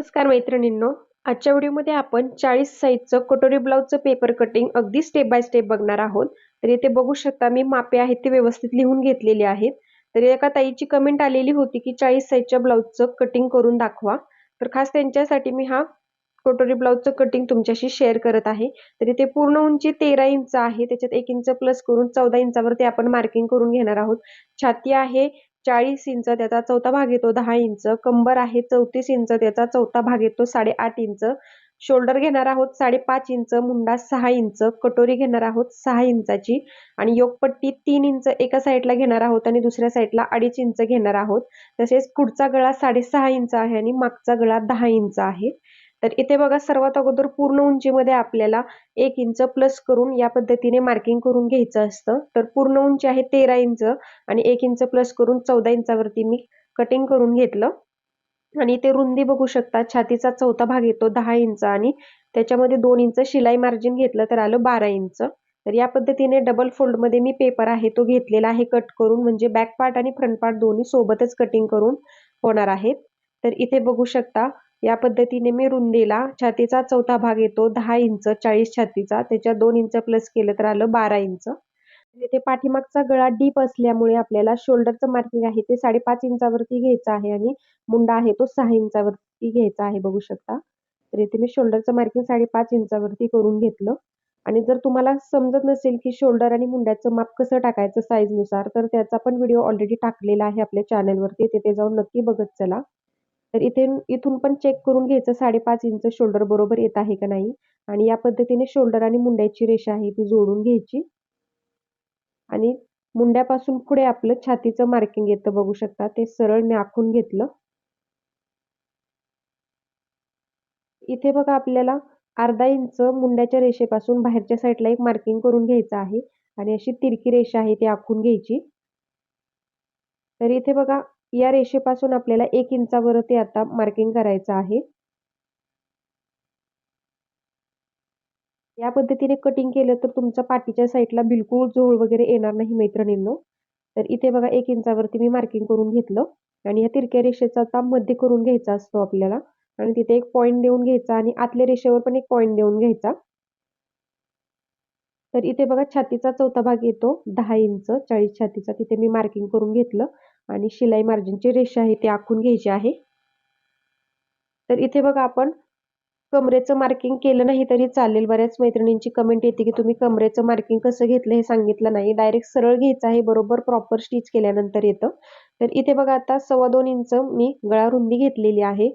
नमस्कार मैत्रिणींनो. आजच्या व्हिडिओमध्ये आपण चाळीस साईजचं कटोरी ब्लाऊजचं पेपर कटिंग अगदी स्टेप बाय स्टेप बघणार आहोत. तर इथे बघू शकता मी मापे आहेत ते व्यवस्थित लिहून घेतलेले आहेत. तर एका ताईची कमेंट आलेली होती की चाळीस साईजच्या ब्लाऊजचं कटिंग करून दाखवा. तर खास त्यांच्यासाठी मी हा कटोरी ब्लाऊजचं कटिंग तुमच्याशी शेअर करत आहे. तर इथे पूर्ण उंची तेरा इंच आहे. त्याच्यात एक इंच प्लस करून चौदा इंचावरती आपण मार्किंग करून घेणार आहोत. छाती आहे चाळीस इंच त्याचा चौथा भाग येतो दहा इंच कंबर आहे चौतीस इंच त्याचा चौथा भाग येतो साडेआठ इंच. शोल्डर घेणार आहोत साडेपाच इंच मुंडा सहा इंच कटोरी घेणार आहोत सहा इंचाची. आणि योगपट्टी तीन इंच एका साईडला घेणार आहोत आणि दुसऱ्या साईडला अडीच इंच घेणार आहोत. तसेच पुढचा गळा साडेसहा इंच आहे आणि मागचा गळा दहा इंच आहे. तर इथे बघा सर्वात अगोदर पूर्ण उंचीमध्ये आपल्याला एक इंच प्लस करून या पद्धतीने मार्किंग करून घ्यायचं असतं. तर पूर्ण उंची आहे तेरा इंच आणि एक इंच प्लस करून चौदा इंचावरती मी कटिंग करून घेतलं. आणि इथे रुंदी बघू शकता छातीचा चौथा भाग येतो दहा इंच आणि त्याच्यामध्ये दोन इंच शिलाई मार्जिन घेतलं तर आलं बारा इंच. तर या पद्धतीने डबल फोल्डमध्ये मी पेपर आहे तो घेतलेला आहे कट करून म्हणजे बॅक पार्ट आणि फ्रंट पार्ट दोन्ही सोबतच कटिंग करून होणार आहेत तर इथे बघू शकता या पद्धतीने मी रुंदीला छातीचा चौथा भाग येतो. दहा इंच चाळीस छातीचा. त्याच्या दोन इंच प्लस केलं तर आलं बारा इंच. म्हणजे इथे पाठीमागचा गळा डीप असल्यामुळे आपल्याला शोल्डरचं मार्किंग आहे ते साडेपाच इंचावरती घ्यायचं आहे आणि मुंडा आहे तो सहा इंचावरती घ्यायचा आहे. बघू शकता. तर इथे मी शोल्डरचं मार्किंग साडेपाच इंचावरती करून घेतलं. आणि जर तुम्हाला समजत नसेल की शोल्डर आणि मुंड्याचं माप कसं टाकायचं साईजनुसार तर त्याचा पण व्हिडिओ ऑलरेडी टाकलेला आहे आपल्या चॅनलवरती तिथे जाऊन नक्की बघत चला. तर इथे इथून पण चेक करून घ्यायचं साडेपाच इंच शोल्डर बरोबर येत आहे का नाही? आणि या पद्धतीने शोल्डर आणि मुंड्याची रेषा आहे ती जोडून घ्यायची. आणि मुंड्यापासून पुढे आपलं छातीचं मार्किंग येतं बघू शकता. ते सरळ मी आखून घेतलं. इथे बघा आपल्याला अर्धा इंच मुंड्याच्या रेषेपासून बाहेरच्या साईडला एक मार्किंग करून घ्यायचं आहे. आणि अशी तिरकी रेषा आहे ती आखून घ्यायची. तर इथे बघा या रेषेपासून आपल्याला एक इंचावरती आता मार्किंग करायचं आहे. या पद्धतीने कटिंग केलं तर तुमच्या पाठीच्या साईडला बिलकुल झोळ वगैरे येणार नाही मैत्रिणींनो. तर इथे बघा एक इंचावरती मी मार्किंग करून घेतलं आणि या तिरक्या रेषेचा आता मध्ये करून घ्यायचा असतो आपल्याला. आणि तिथे एक पॉईंट देऊन घ्यायचा आणि आतल्या रेषेवर पण एक पॉईंट देऊन घ्यायचा. तर इथे बघा छातीचा चौथा भाग येतो दहा इंच चाळीस छातीचा तिथे मी मार्किंग करून घेतलं. आणि शिलाई मार्जिनची रेषा आहे ती आखून घ्यायची आहे. तर इथे बघा आपण कमरेचं मार्किंग केलं नाही तरी चालेल. बऱ्याच मैत्रिणींची कमेंट येते की तुम्ही कमरेचं मार्किंग कसं घेतलं हे सांगितलं नाही. डायरेक्ट सरळ घ्यायचं आहे बरोबर प्रॉपर स्टिच केल्यानंतर येतं. तर इथे बघा आता सव्वा दोन इंच मी गळा रुंदी घेतलेली आहे.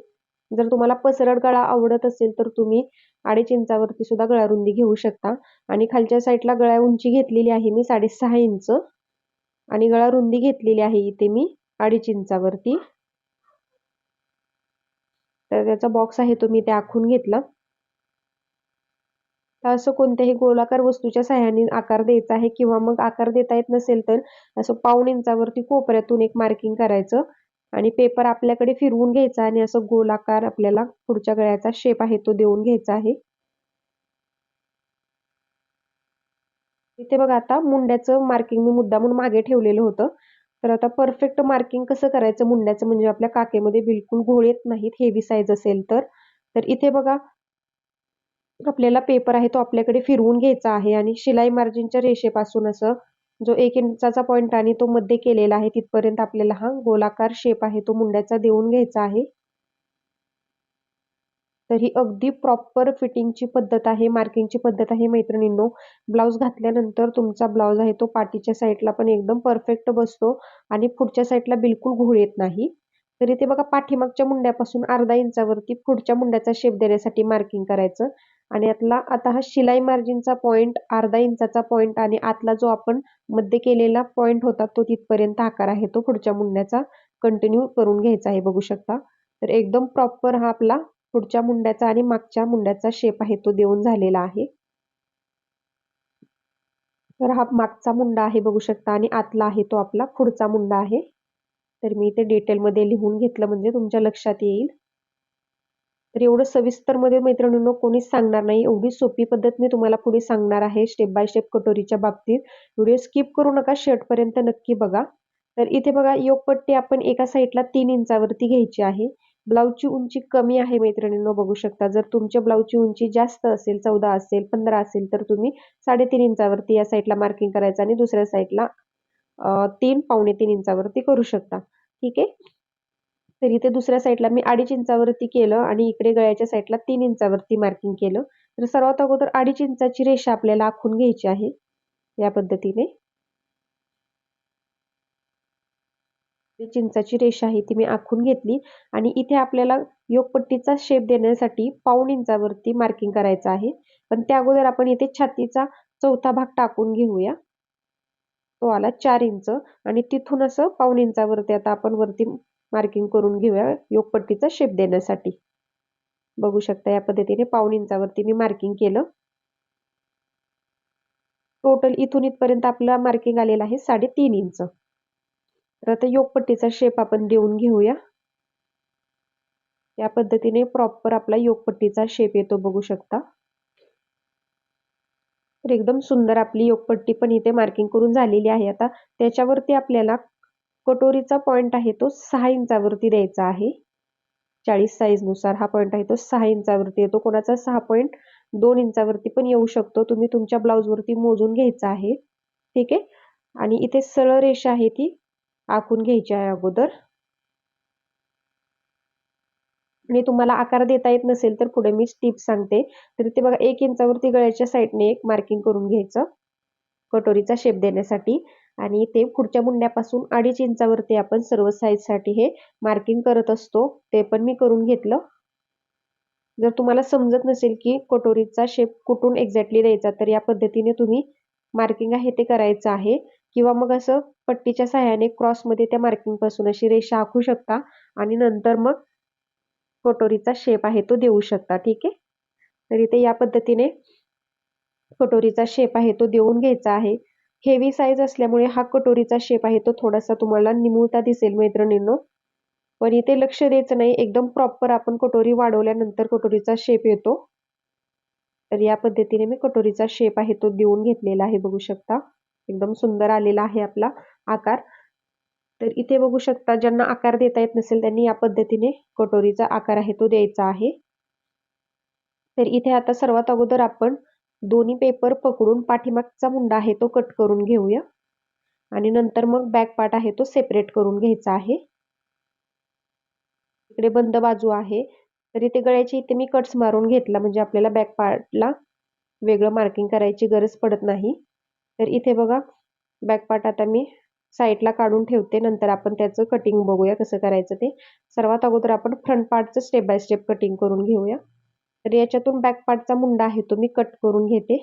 जर तुम्हाला पसरड गळा आवडत असेल तर तुम्ही अडीच इंचावरती सुद्धा गळा रुंदी घेऊ शकता. आणि खालच्या साईडला गळ्या उंची घेतलेली आहे मी साडेसहा इंच. आणि गळा रुंदी घेतलेली आहे इथे मी अडीच इंचावरती. तर त्याचा बॉक्स आहे तो मी ते आखून घेतला. तर असं कोणत्याही गोलाकार वस्तूच्या सहाय्याने आकार द्यायचा आहे किंवा मग आकार देता येत नसेल तर असं पाऊण इंचावरती कोपऱ्यातून एक मार्किंग करायचं आणि पेपर आपल्याकडे फिरवून घ्यायचा आणि असं गोलाकार आपल्याला पुढच्या गळ्याचा शेप आहे तो देऊन घ्यायचा आहे. इथे बघा आता मुंड्याचं मार्किंग मी मुद्दा म्हणून मागे ठेवलेलं होतं. तर आता परफेक्ट मार्किंग कसं करायचं मुंड्याचं? म्हणजे आपल्या काकेमध्ये बिलकुल घोळ येत नाहीत हेवी साईज असेल तर. तर इथे बघा आपल्याला पेपर आहे तो आपल्याकडे फिरवून घ्यायचा आहे आणि शिलाई मार्जिनच्या रेषेपासून असं जो एक इंचाचा पॉईंट आणि तो मध्ये केलेला आहे तिथपर्यंत आपल्याला हा गोलाकार शेप आहे तो मुंड्याचा देऊन घ्यायचा आहे. तर ही अगदी प्रॉपर फिटिंगची पद्धत आहे मार्किंगची पद्धत आहे मैत्रिणींनो. ब्लाऊज घातल्यानंतर तुमचा ब्लाऊज आहे तो पाठीच्या साईडला पण एकदम परफेक्ट बसतो आणि पुढच्या साईडला बिलकुल घोळ येत नाही. तर इथे बघा पाठीमागच्या मुंड्यापासून अर्धा इंचावरती पुढच्या मुंड्याचा शेप देण्यासाठी मार्किंग करायचं. आणि यातला आता हा शिलाई मार्जिनचा पॉईंट अर्धा इंचाचा पॉईंट आणि आतला जो आपण मध्ये केलेला पॉईंट होता तो तिथपर्यंत आकार आहे तो पुढच्या मुंड्याचा कंटिन्यू करून घ्यायचा आहे बघू शकता. तर एकदम प्रॉपर हा आपला पुढच्या मुंड्याचा आणि मागच्या मुंड्याचा शेप आहे तो देऊन झालेला आहे. तर हा मागचा मुंडा आहे बघू शकता आणि आतला आहे तो आपला पुढचा मुंडा आहे. तर मी इथे डिटेलमध्ये लिहून घेतलं म्हणजे तुमच्या लक्षात येईल. तर एवढं सविस्तरमध्ये मैत्रिणींनो कोणीच सांगणार नाही एवढी सोपी पद्धत मी तुम्हाला पुढे सांगणार आहे स्टेप बाय स्टेप कटोरीच्या बाबतीत. व्हिडिओ स्किप करू नका पर्यंत नक्की बघा. तर इथे बघा योगपट्टी आपण एका साईडला तीन इंचावरती घ्यायची आहे. ब्लाऊजची उंची कमी आहे मैत्रिणींनो बघू शकता. जर तुमच्या ब्लाऊजची उंची जास्त असेल चौदा असेल पंधरा असेल तर तुम्ही साडेतीन इंचावरती या साईडला मार्किंग करायचं आणि दुसऱ्या साईडला तीन पावणे तीन इंचावरती करू शकता. ठीक आहे? तर इथे दुसऱ्या साईडला मी अडीच इंचावरती केलं आणि इकडे गळ्याच्या साईडला तीन इंचावरती मार्किंग केलं. तर सर्वात अगोदर अडीच इंचाची रेषा आपल्याला आखून घ्यायची आहे या पद्धतीने. चिंचाची रेषा आहे ती मी आखून घेतली. आणि इथे आपल्याला योगपट्टीचा शेप देण्यासाठी पाऊण इंचावरती मार्किंग करायचं आहे. पण त्या अगोदर आपण इथे छातीचा चौथा भाग टाकून घेऊया. तो आला चार इंच. आणि तिथून असं पाऊण इंचावरती आता आपण वरती मार्किंग करून घेऊया योगपट्टीचा शेप देण्यासाठी. बघू शकता या पद्धतीने पाऊण इंचावरती मी मार्किंग केलं. टोटल इथून इथपर्यंत आपला मार्किंग आलेलं आहे साडेतीन इंच. तर आता योगपट्टीचा शेप आपण देऊन घेऊया. या पद्धतीने प्रॉपर आपला योगपट्टीचा शेप येतो बघू शकता. तर एकदम सुंदर आपली योगपट्टी पण इथे मार्किंग करून झालेली आहे. आता त्याच्यावरती आपल्याला कटोरीचा पॉइंट आहे तो सहा इंचावरती द्यायचा आहे. चाळीस साईजनुसार हा पॉईंट आहे तो सहा इंचावरती येतो. कोणाचा सहा पॉईंट दोन इंचावरती पण येऊ शकतो. तुम्ही तुमच्या ब्लाऊजवरती मोजून घ्यायचा आहे. ठीक आहे? आणि इथे सरळ रेषा आहे ती. आखून घ्यायची आहे अगोदर. आणि तुम्हाला आकार देता येत नसेल तर पुढे मी टिप सांगते. तर ते बघा एक इंचावरती गळ्याच्या साईडने एक मार्किंग करून घ्यायचं. कटोरीचा शेप देण्यासाठी. आणि ते पुढच्या मुंड्यापासून अडीच इंचावरती आपण सर्व साईजसाठी हे मार्किंग करत असतो. ते पण मी करून घेतलं. जर तुम्हाला समजत नसेल की कटोरीचा शेप कुठून एक्झॅक्टली द्यायचा तर या पद्धतीने तुम्ही मार्किंग आहे ते करायचं आहे. किंवा मग असं पट्टीच्या सहाय्याने क्रॉसमध्ये त्या मार्किंगपासून अशी रेषा आखू शकता आणि नंतर मग कटोरीचा शेप आहे तो देऊ शकता. ठीक आहे? तर इथे या पद्धतीने कटोरीचा शेप आहे तो देऊन घ्यायचा आहे. हेवी साईज असल्यामुळे हा कटोरीचा शेप आहे तो थोडासा तुम्हाला निमुळता दिसेल मैत्रिणींनो. पण इथे लक्ष द्यायचं नाही. एकदम प्रॉपर आपण कटोरी वाढवल्यानंतर कटोरीचा शेप येतो. तर या पद्धतीने मी कटोरीचा शेप आहे तो देऊन घेतलेला आहे बघू शकता. एकदम सुंदर आलेला आहे आपला आकार. तर इथे बघू शकता ज्यांना आकार देता येत नसेल त्यांनी या पद्धतीने कटोरीचा आकार आहे तो द्यायचा आहे. तर इथे आता सर्वात अगोदर आपण दोन्ही पेपर पकडून पाठीमागचा मुंडा आहे तो कट करून घेऊया. आणि नंतर मग बॅक पार्ट आहे तो सेपरेट करून घ्यायचा आहे. इकडे बंद बाजू आहे. तर इथे गळ्याची इथे मी कट्स मारून घेतला म्हणजे आपल्याला बॅक पार्टला वेगळं मार्किंग करायची गरज पडत नाही. तर इथे बघा बॅकपार्ट आता मी साईडला काढून ठेवते. नंतर आपण त्याचं कटिंग बघूया कसं करायचं ते. सर्वात अगोदर आपण फ्रंट पार्टचं स्टेप बाय स्टेप कटिंग करून घेऊया. तर याच्यातून बॅक पार्टचा मुंडा आहे तो मी कट करून घेते.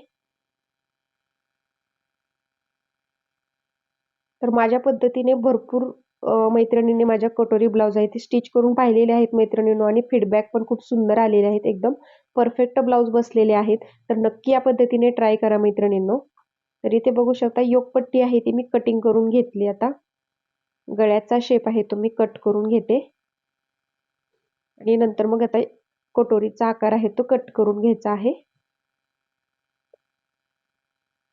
तर माझ्या पद्धतीने भरपूर मैत्रिणींनी माझ्या कटोरी ब्लाऊज आहे ते स्टिच करून पाहिलेले आहेत मैत्रिणींनो आणि फीडबॅक पण खूप सुंदर आलेले आहेत एकदम. परफेक्ट ब्लाऊज बसलेले आहेत. तर नक्की या पद्धतीने ट्राय करा मैत्रिणींनो. तर इथे बघू शकता. योगपट्टी आहे ती मी कटिंग करून घेतली आता. गळ्याचा शेप आहे तो मी कट करून घेते. आणि नंतर मग आता कटोरीचा आकार आहे तो कट करून घ्यायचा आहे.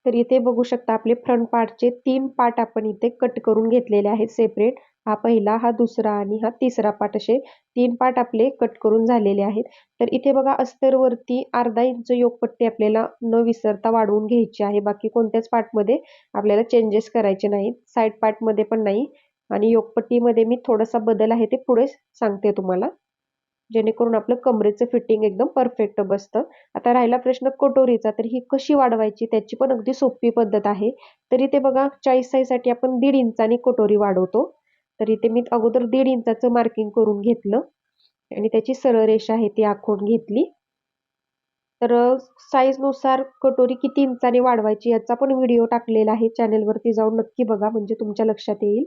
तर इथे बघू शकता आपले फ्रंट पार्टचे तीन पार्ट आपण इथे कट करून घेतलेले आहेत सेपरेट हा पहिला हा दुसरा आणि हा तिसरा पार्ट असे तीन पार्ट आपले कट करून झालेले आहेत. तर इथे बघा अस्तरवरती अर्धा इंच योगपट्टी आपल्याला न विसरता वाढवून घ्यायची आहे. बाकी कोणत्याच पार्टमध्ये आपल्याला चेंजेस करायचे नाहीत. साईड पार्टमध्ये पण नाही. आणि योगपट्टीमध्ये मी थोडासा बदल आहे ते पुढे सांगते तुम्हाला. जेणेकरून आपलं कमरेचं फिटिंग एकदम परफेक्ट बसतं. आता राहिला प्रश्न कटोरीचा तर ही कशी वाढवायची त्याची पण अगदी सोपी पद्धत आहे. तरी ते बघा चाळीस साईजसाठी आपण दीड इंचानी कटोरी वाढवतो. तर इथे मी अगोदर दीड इंचाचं मार्किंग करून घेतलं. आणि त्याची सरळ रेषा आहे ती आखून घेतली. तर साईजनुसार कटोरी किती इंचाने वाढवायची याचा पण व्हिडिओ टाकलेला आहे. चॅनेलवरती जाऊन नक्की बघा म्हणजे तुमच्या लक्षात येईल.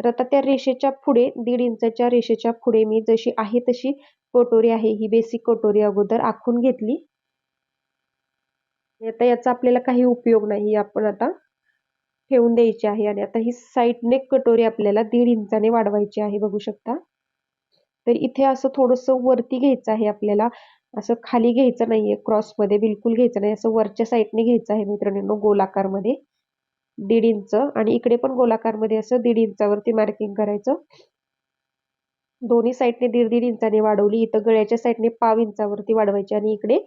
तर आता त्या रेषेच्या पुढे दीड इंचाच्या रेषेच्या पुढे मी जशी आहे तशी कटोरी आहे. ही बेसिक कटोरी अगोदर आखून घेतली. आता याचा आपल्याला काही उपयोग नाही. आपण आता ठेवून द्यायची आहे आणि आता ही साईड नेक कटोरी आपल्याला दीड इंचाने वाढवायची आहे. बघू शकता. तर इथे असं थोडस वरती घ्यायचं आहे आपल्याला. असं खाली घ्यायचं नाहीये. क्रॉसमध्ये बिलकुल घ्यायचं नाही. असं वरच्या साईडने घ्यायचं आहे मित्रांनो गोलाकारमध्ये दीड इंच आणि इकडे पण गोलाकारमध्ये असं दीड इंचावरती मार्किंग करायचं. दोन्ही साईडने दीड दीड इंचाने वाढवली इथं गळ्याच्या साईडने पाव इंचावरती वाढवायची आणि इकडे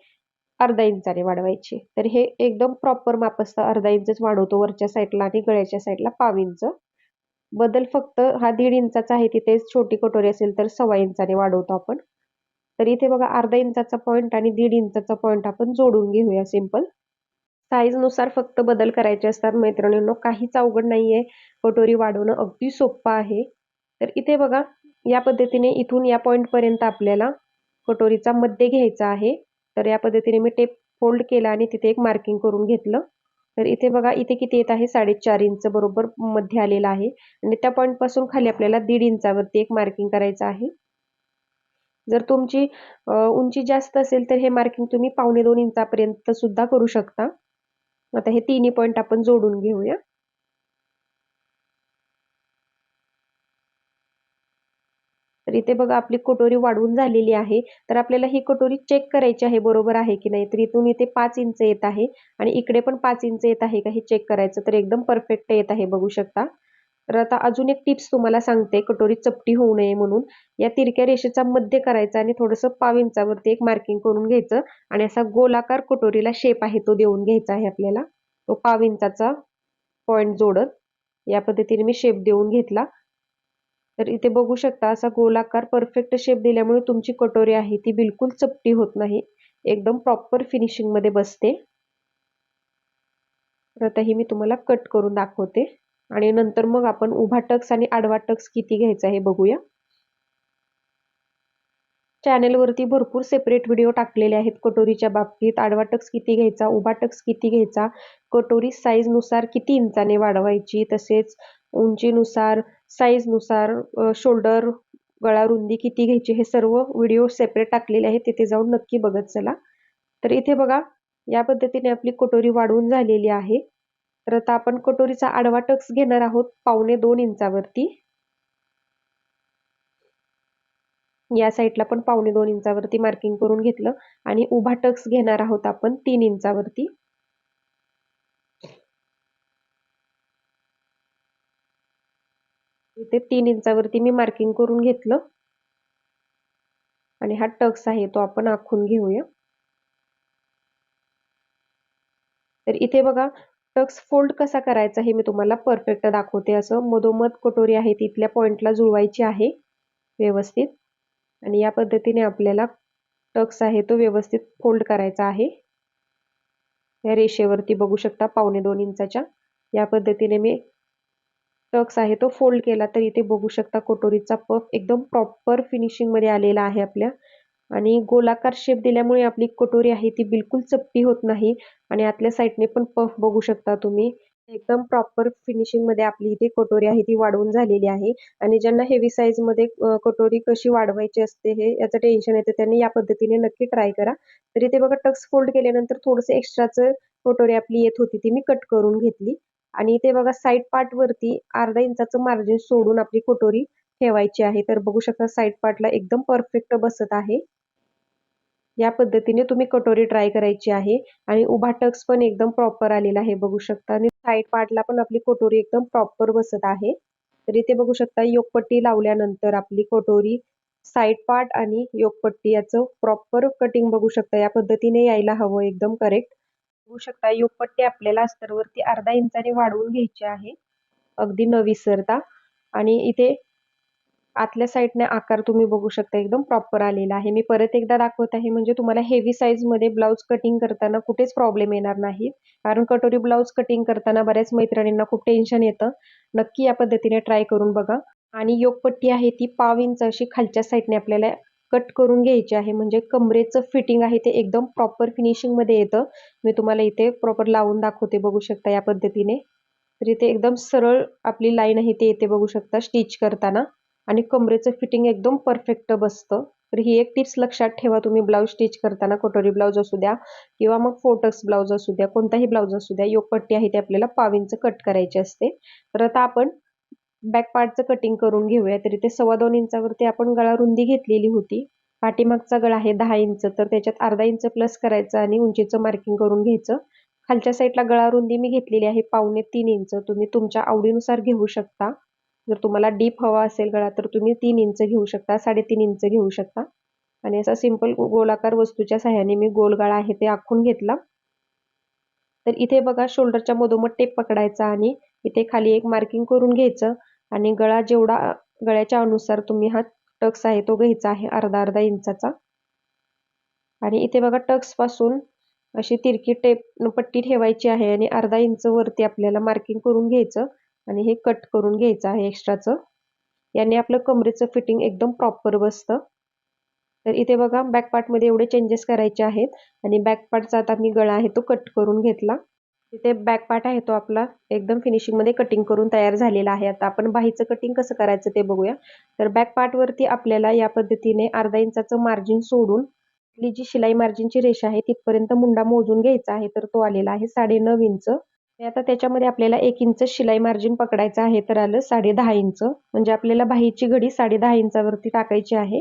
अर्धा इंचाने वाढवायची. तर हे एकदम प्रॉपर माप असतं अर्धा इंचच वाढवतो वरच्या साईडला आणि गळ्याच्या साईडला पाव इंच. बदल फक्त हा दीड इंचाचा आहे तिथे छोटी कटोरी असेल तर सव्वा इंचाने वाढवतो आपण. तर इथे बघा अर्धा इंचाचा पॉईंट आणि दीड इंचाचा पॉईंट आपण जोडून घेऊया सिंपल साईजनुसार फक्त बदल करायचे असतात. मैत्रिणींनो काहीच अवघड नाही आहे कटोरी वाढवणं अगदी सोपं आहे. तर इथे बघा या पद्धतीने इथून या पॉईंटपर्यंत आपल्याला कटोरीचा मध्य घ्यायचा आहे. तर या पद्धतीने मी टेप फोल्ड केला आणि तिथे एक मार्किंग करून घेतलं. तर इथे बघा इथे किती येत आहे? साडेचार इंच बरोबर मध्ये आलेला आहे. आणि त्या पॉईंटपासून खाली आपल्याला दीड इंचावरती एक मार्किंग करायचं आहे. जर तुमची उंची जास्त असेल तर हे मार्किंग तुम्ही पावणे दोन इंचापर्यंत सुद्धा करू शकता. आता हे तिन्ही पॉईंट आपण जोडून घेऊया. तर इथे बघा आपली कटोरी वाढवून झालेली आहे. तर आपल्याला ही कटोरी चेक करायची आहे बरोबर आहे की नाही? तर इथून इथे पाच इंच येत आहे आणि इकडे पण पाच इंच येत आहे का हे चेक करायचं? तर एकदम परफेक्ट येत आहे बघू शकता. तर आता अजून एक टिप्स तुम्हाला सांगते कटोरी चपटी होऊ नये म्हणून. या तिरक्या रेषेचा मध्य करायचा आणि थोडंसं पाव इंचावरती एक मार्किंग करून घ्यायचं आणि असा गोलाकार कटोरीला शेप आहे तो देऊन घ्यायचा आहे आपल्याला. तो पाव इंचाचा पॉइंट जोडत या पद्धतीने मी शेप देऊन घेतला. तर इथे बघू शकता असा गोलाकार परफेक्ट शेप दिल्यामुळे तुमची कटोरी आहे ती बिलकुल चपटी होत नाही. एकदम प्रॉपर फिनिशिंगमध्ये बसते. तर आता ही मी तुम्हाला कट करून दाखवते. आणि नंतर मग आपण उभा टक्स आणि आडवा टक्स किती घ्यायचा हे बघूया. चॅनेलवरती भरपूर सेपरेट व्हिडिओ टाकलेले आहेत. कटोरीच्या बाबतीत आडवा टक्स किती घ्यायचा उभा टक्स किती घ्यायचा कटोरी साईजनुसार किती इंचाने वाढवायची तसेच उंचीनुसार साईजनुसार शोल्डर गळा रुंदी किती घ्यायची हे सर्व व्हिडिओ सेपरेट टाकलेले आहेत. तिथे जाऊन नक्की बघत चला. तर इथे बघा या पद्धतीने आपली कटोरी वाढवून झालेली आहे. तर आता आपण कटोरीचा आडवा टक्स घेणार आहोत पावणे दोन इंचावरती. या साईडला पण पावणे दोन इंचावरती मार्किंग करून घेतलं आणि उभा टक्स घेणार आहोत आपण तीन इंचावरती. इथे तीन इंचावरती मी मार्किंग करून घेतलं. आणि हा टक्स आहे तो आपण आखून घेऊया. तर इथे बघा टक्स फोल्ड कसा करायचा हे मी तुम्हाला परफेक्ट दाखवते. असं मधोमध कटोरी आहे तिथल्या पॉइंटला जुळवायची आहे व्यवस्थित. आणि या पद्धतीने आपल्याला टक्स आहे तो व्यवस्थित फोल्ड करायचा आहे. या रेषेवरती बघू शकता पावणे दोन इंचाच्या. या पद्धतीने मी टक्स आहे तो फोल्ड केला तर इथे बघू शकता कटोरीचा पफ एकदम प्रॉपर फिनिशिंगमध्ये आलेला आहे आपल्या. आणि गोलाकार शेप दिल्यामुळे आपली कटोरी आहे ती बिलकुल चपटी होत नाही. आणि आतल्या साईडने पण पफ बघू शकता तुम्ही. एकदम प्रॉपर फिनिशिंगमध्ये आपली इथे कटोरी आहे ती वाढवून झालेली आहे. आणि ज्यांना हेवी साईजमध्ये कटोरी कशी वाढवायची असते हे याचं टेन्शन येतं. त्यांनी या पद्धतीने नक्की ट्राय करा. तरी ते बघा टक्स फोल्ड केल्यानंतर थोडंसं एक्स्ट्राचं कटोरी आपली येत होती ती मी कट करून घेतली. आणि इथे बघा साईड पार्ट वरती अर्धा इंचाचं मार्जिन सोडून आपली कटोरी ठेवायची आहे. तर बघू शकता साईड पार्टला एकदम परफेक्ट बसत आहे. या पद्धतीने तुम्ही कटोरी ट्राय करायची आहे. आणि उभा टक्स पण एकदम प्रॉपर आलेला आहे बघू शकता. आणि साईड पार्टला पण आपली कटोरी एकदम प्रॉपर बसत आहे. तर इथे बघू शकता योगपट्टी लावल्यानंतर आपली कटोरी साईड पार्ट आणि योगपट्टी याचं प्रॉपर कटिंग बघू शकता. या पद्धतीने यायला हवं एकदम करेक्ट बघू शकता योगपट्टी आपल्याला अस्तरवरती अर्धा इंचाने वाढवून घ्यायची आहे. अगदी न विसरता. आणि इथे आतल्या साईडने आकार तुम्ही बघू शकता एकदम प्रॉपर आलेला आहे. मी परत एकदा दाखवत आहे म्हणजे तुम्हाला हेवी साईजमध्ये ब्लाऊज कटिंग करताना कुठेच प्रॉब्लेम येणार नाही. कारण कटोरी ब्लाऊज कटिंग करताना बऱ्याच मैत्रिणींना खूप टेन्शन येतं. नक्की या पद्धतीने ट्राय करून बघा. आणि योगपट्टी आहे ती पाव इंच अशी खालच्या साईडने आपल्याला कट करून घ्यायची आहे. म्हणजे कमरेचं फिटिंग आहे ते एकदम प्रॉपर फिनिशिंगमध्ये येतं. मी तुम्हाला इथे प्रॉपर लावून दाखवते बघू शकता या पद्धतीने. तर इथे एकदम सरळ आपली लाईन आहे ते येते बघू शकता स्टिच करताना. आणि कमरेचं फिटिंग एकदम परफेक्ट बसतं. तर ही एक टिप्स लक्षात ठेवा. तुम्ही ब्लाऊज स्टिच करताना कटोरी ब्लाऊज असू द्या किंवा मग फोटक्स ब्लाऊज असू द्या कोणताही ब्लाऊज असू द्या योगपट्टी आहे ते आपल्याला पाविंचं कट करायची असते. तर आता आपण बॅक पार्टचं कटिंग करून घेऊया. तरी ते सव्वा दोन इंचावरती आपण गळा रुंदी घेतलेली होती. पाठीमागचा गळा आहे दहा इंच. तर त्याच्यात अर्धा इंच प्लस करायचं आणि उंचीचं मार्किंग करून घ्यायचं. खालच्या साईडला गळा रुंदी मी घेतलेली आहे पावणे तीन इंच. तुम्ही तुमच्या आवडीनुसार घेऊ शकता. जर तुम्हाला डीप हवा असेल गळा तर तुम्ही तीन इंच घेऊ शकता साडेतीन इंच घेऊ शकता. आणि असा सिंपल गोलाकार वस्तूच्या सहाय्याने मी गोल गळा आहे ते आखून घेतला. तर इथे बघा शोल्डरच्या मधोमध टेप पकडायचा आणि इथे खाली एक मार्किंग करून घ्यायचं. आणि गळा जेवढा गळ्याच्या अनुसार तुम्ही हा टक्स आहे तो घ्यायचा आहे अर्धा अर्धा इंचाचा. आणि इथे बघा टक्सपासून अशी तिरकी टेप पट्टी ठेवायची आहे आणि अर्धा इंच वरती आपल्याला मार्किंग करून घ्यायचं. आणि हे कट करून घ्यायचं आहे एक्स्ट्राचं याने आपलं कमरेचं फिटिंग एकदम प्रॉपर बसतं. तर इथे बघा बॅक पार्टमध्ये एवढे चेंजेस करायचे आहेत. आणि बॅक पार्टचा आता मी गळा आहे तो कट करून घेतला. तिथे बॅक पार्ट आहे तो आपला एकदम फिनिशिंगमध्ये कटिंग करून तयार झालेला आहे. आता आपण बाहीचं कटिंग कसं करायचं ते बघूया. तर बॅक पार्टवरती आपल्याला या पद्धतीने अर्धा इंचाचं मार्जिन सोडून आपली जी शिलाई मार्जिनची रेषा आहे तिथपर्यंत मुंडा मोजून घ्यायचा आहे. तर तो आलेला आहे साडे नऊ इंच. आता त्याच्यामध्ये आपल्याला एक इंच शिलाई मार्जिन पकडायचं आहे तर आलं साडे दहा इंच. म्हणजे आपल्याला बाहीची घडी साडे दहा इंचावरती टाकायची आहे.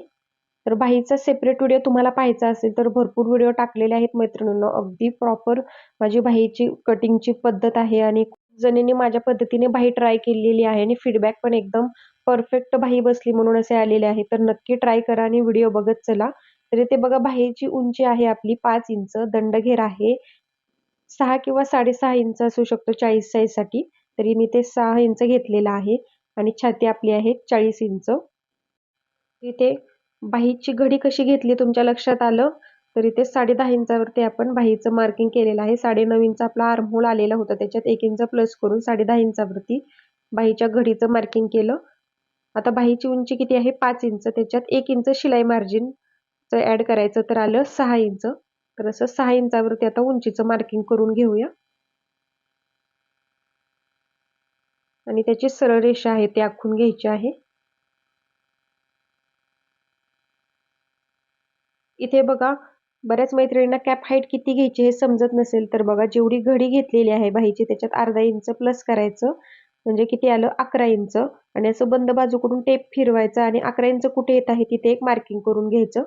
तर बाहीचा सेपरेट व्हिडिओ तुम्हाला पाहायचा असेल तर भरपूर व्हिडिओ टाकलेले आहेत मैत्रिणींनो. अगदी प्रॉपर माझी बाहीची कटिंगची पद्धत आहे आणि जणींनी माझ्या पद्धतीने बाही ट्राय केलेली आहे आणि फीडबॅक पण एकदम परफेक्ट बाही बसली म्हणून असे आलेले आहे. तर नक्की ट्राय करा आणि व्हिडिओ बघत चला. तर इथे बघा बाहीची उंची आहे आपली पाच इंच दंडघेर आहे. सहा किंवा साडेसहा इंच असू शकतो चाळीस साईजसाठी तरी मी ते सहा इंच घेतलेलं आहे आणि छाती आपली आहे चाळीस इंच. इथे बाहीची घडी कशी घेतली तुमच्या लक्षात आलं? तर इथे साडे दहा इंचावरती आपण बाहीचं मार्किंग केलेलं आहे. साडे नऊ इंच आपला आर्महोल आलेला होता. त्याच्यात एक इंच प्लस करून साडे दहा इंचावरती बाहीच्या घडीचं मार्किंग केलं. आता बाहीची उंची किती आहे? पाच इंच. त्याच्यात एक इंच शिलाई मार्जिन ॲड करायचं तर आलं सहा इंच. तर असं सहा इंचावरती आता उंचीचं मार्किंग करून घेऊया. आणि त्याची सरळ रेषा आहे ती आखून घ्यायची आहे. इथे बघा बऱ्याच मैत्रिणींना कॅप हाईट किती घ्यायची हे समजत नसेल तर बघा जेवढी घडी घेतलेली आहे बाहीची त्याच्यात अर्धा इंच प्लस करायचं. म्हणजे किती आलं? अकरा इंच आणि असं बंद बाजूकडून टेप फिरवायचं आणि अकरा इंच कुठे येत आहे तिथे एक मार्किंग करून घ्यायचं.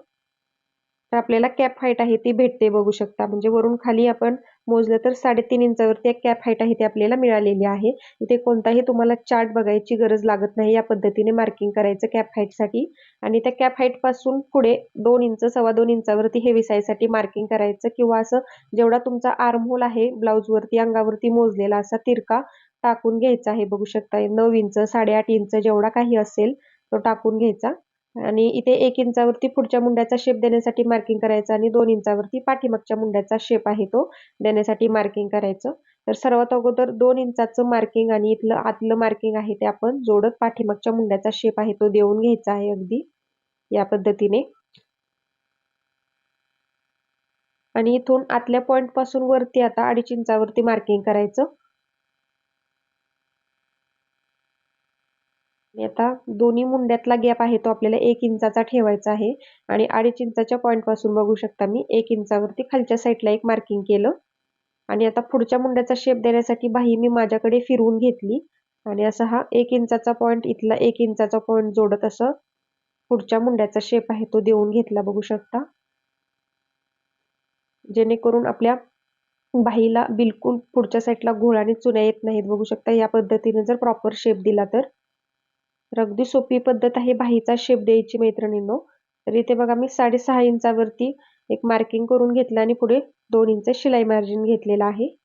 तर आपल्याला कॅप हाईट आहे ती भेटते बघू शकता. म्हणजे वरून खाली आपण मोजलं तर साडेतीन इंचावरती एक कॅप हाईट आहे ती आपल्याला मिळालेली आहे. इथे कोणताही तुम्हाला चार्ट बघायची गरज लागत नाही. या पद्धतीने मार्किंग करायचं कॅप हाईटसाठी आणि त्या कॅप हाईटपासून पुढे दोन इंच सव्वा दोन इंचावरती हेवी साईजसाठी मार्किंग करायचं किंवा असं जेवढा तुमचा आर्म होल आहे ब्लाऊजवरती अंगावरती मोजलेला असा तिरका टाकून घ्यायचा आहे बघू शकता. नऊ इंच साडेआठ इंच जेवढा काही असेल तो टाकून घ्यायचा. आणि इथे एक इंचावरती पुढच्या मुंड्याचा शेप देण्यासाठी मार्किंग करायचं आणि दोन इंचावरती पाठीमागच्या मुंड्याचा शेप आहे तो देण्यासाठी मार्किंग करायचं. तर सर्वात अगोदर दोन इंचाचं मार्किंग आणि इथलं आतलं मार्किंग आहे ते आपण जोडत पाठीमागच्या मुंड्याचा शेप आहे तो देऊन घ्यायचा आहे अगदी या पद्धतीने. आणि इथून आतल्या पॉईंटपासून वरती आता अडीच इंचावरती मार्किंग करायचं. आता दोन्ही मुंड्यातला गॅप आहे तो आपल्याला एक इंचाचा ठेवायचा आहे. आणि अडीच इंचाच्या पॉईंटपासून बघू शकता मी एक इंचावरती खालच्या साईडला एक मार्किंग केलं. आणि आता पुढच्या मुंड्याचा शेप देण्यासाठी बाही मी माझ्याकडे फिरवून घेतली. आणि असा हा एक इंचाचा पॉईंट इथला एक इंचाचा पॉईंट जोडत असं पुढच्या मुंड्याचा शेप आहे तो देऊन घेतला बघू शकता. जेणेकरून आपल्या बाहीला बिलकुल पुढच्या साईडला घोळाने चुन्या येत नाहीत बघू शकता. या पद्धतीने जर प्रॉपर शेप दिला तर. तर अगदी सोपी पद्धत आहे बाहीचा शेप द्यायची मैत्रिणींनो. तर इथे बघा मी साडेसहा इंचावरती एक मार्किंग करून घेतलं आणि पुढे दोन इंच शिलाई मार्जिन घेतलेला आहे.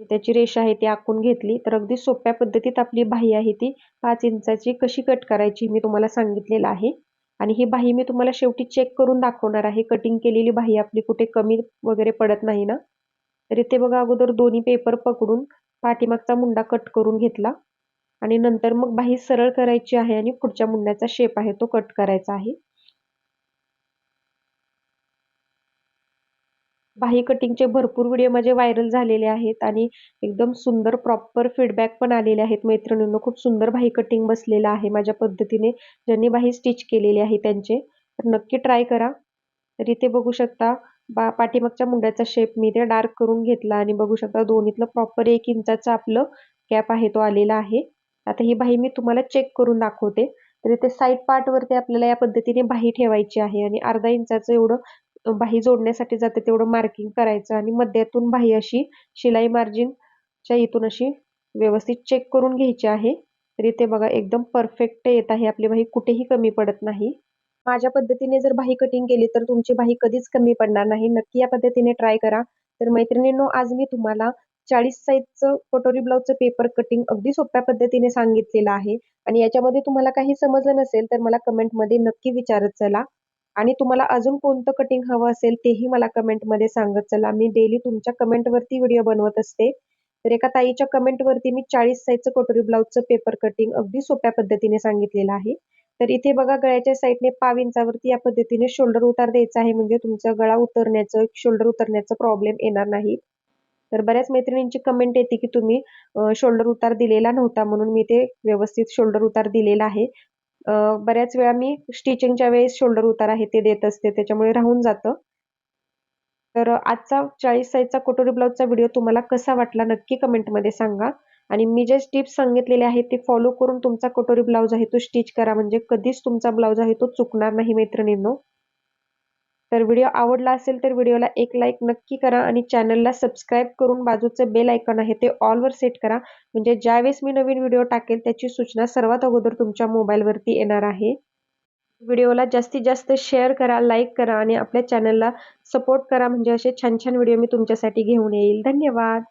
त्याची रेषा आहे ती आखून घेतली. तर अगदी सोप्या पद्धतीत आपली बाही आहे ती. पाच इंचाची कशी कट करायची मी तुम्हाला सांगितलेलं आहे. आणि ही बाही मी तुम्हाला शेवटी चेक करून दाखवणार आहे. कटिंग केलेली बाही आपली कुठे कमी वगैरे पडत नाही ना. तर इथे बघा अगोदर दोन्ही पेपर पकडून पाठीमागचा मुंडा कट करून घेतला. आणि नंतर मग बाही सरळ करायची आहे आणि पुढच्या मुंड्याचा शेप आहे तो कट करायचा आहे. बाही कटिंगचे भरपूर व्हिडिओ माझे व्हायरल झालेले आहेत आणि एकदम सुंदर प्रॉपर फीडबॅक पण आलेले आहेत. मैत्रिणींनो खूप सुंदर बाही कटिंग बसलेलं आहे माझ्या पद्धतीने. ज्यांनी बाही स्टिच केलेली आहे त्यांचे तर नक्की ट्राय करा. तर इथे बघू शकता बा पाठीमागच्या मुंड्याचा शेप मी ते डार्क करून घेतला आणि बघू शकता दोन्हीतलं प्रॉपर एक इंचाचं आपलं कॅप आहे तो आलेला आहे. आता ही बाही मी तुम्हाला चेक करून दाखवते. तर इथे साईड पार्टवरती आपल्याला या पद्धतीने बाही ठेवायची आहे आणि अर्धा इंचाचं एवढं बाही जोडण्यासाठी जाते तेवढं मार्किंग करायचं आणि मध्यातून बाही अशी शिलाई मार्जिनच्या इथून अशी व्यवस्थित चेक करून घ्यायची आहे. तर इथे बघा एकदम परफेक्ट येत आहे. आपली बाही कुठेही कमी पडत नाही. माझ्या पद्धतीने जर बाही कटिंग केली तर तुमची बाही कधीच कमी पडणार नाही. नक्की या पद्धतीने ट्राय करा. तर मैत्रिणींनो आज मी तुम्हाला चाळीस साईजचं कटोरी ब्लाऊजचं पेपर कटिंग अगदी सोप्या पद्धतीने सांगितलेलं आहे. आणि याच्यामध्ये तुम्हाला काही समजलं नसेल तर मला कमेंटमध्ये नक्की विचारत चला. आणि तुम्हाला अजून कोणतं कटिंग हवं असेल तेही मला कमेंटमध्ये सांगत चला. मी डेली तुमच्या कमेंटवरती व्हिडिओ बनवत असते. तर एका ताईच्या कमेंटवरती मी चाळीस साईजचं कटोरी ब्लाऊजचं पेपर कटिंग अगदी सोप्या पद्धतीने सांगितलेलं आहे. तर इथे बघा गळ्याच्या साईडने पाव इंचावरती या पद्धतीने शोल्डर उतार द्यायचा आहे. म्हणजे तुमचा गळा उतरण्याचं शोल्डर उतरण्याचं प्रॉब्लेम येणार नाही. तर बऱ्याच मैत्रिणींची कमेंट येते की तुम्ही शोल्डर उतार दिलेला नव्हता म्हणून मी ते व्यवस्थित शोल्डर उतार दिलेला आहे. बऱ्याच वेळा मी स्टिचिंगच्या वेळेस शोल्डर उतार आहे ते देत असते त्याच्यामुळे राहून जातं. तर आजचा चाळीस साईजचा कटोरी ब्लाऊजचा व्हिडिओ तुम्हाला कसा वाटला नक्की कमेंटमध्ये सांगा. आणि मी जे टिप्स सांगितलेले आहेत ते फॉलो करून तुमचा कटोरी ब्लाऊज आहे तो स्टिच करा. म्हणजे कधीच तुमचा ब्लाऊज आहे तो चुकणार नाही मैत्रिणींनो. तर व्हिडिओ आवडला असेल तर व्हिडिओला एक लाईक नक्की करा आणि चॅनलला सबस्क्राईब करून बाजूचं बेल आयकॉन आहे ते ऑलवर सेट करा. म्हणजे ज्यावेळेस मी नवीन व्हिडिओ टाकेल त्याची सूचना सर्वात अगोदर तुमच्या मोबाईलवरती येणार आहे. व्हिडिओला जास्तीत जास्त शेअर करा लाईक करा आणि आपल्या चॅनलला सपोर्ट करा. म्हणजे असे छान छान व्हिडिओ मी तुमच्यासाठी घेऊन येईल. धन्यवाद!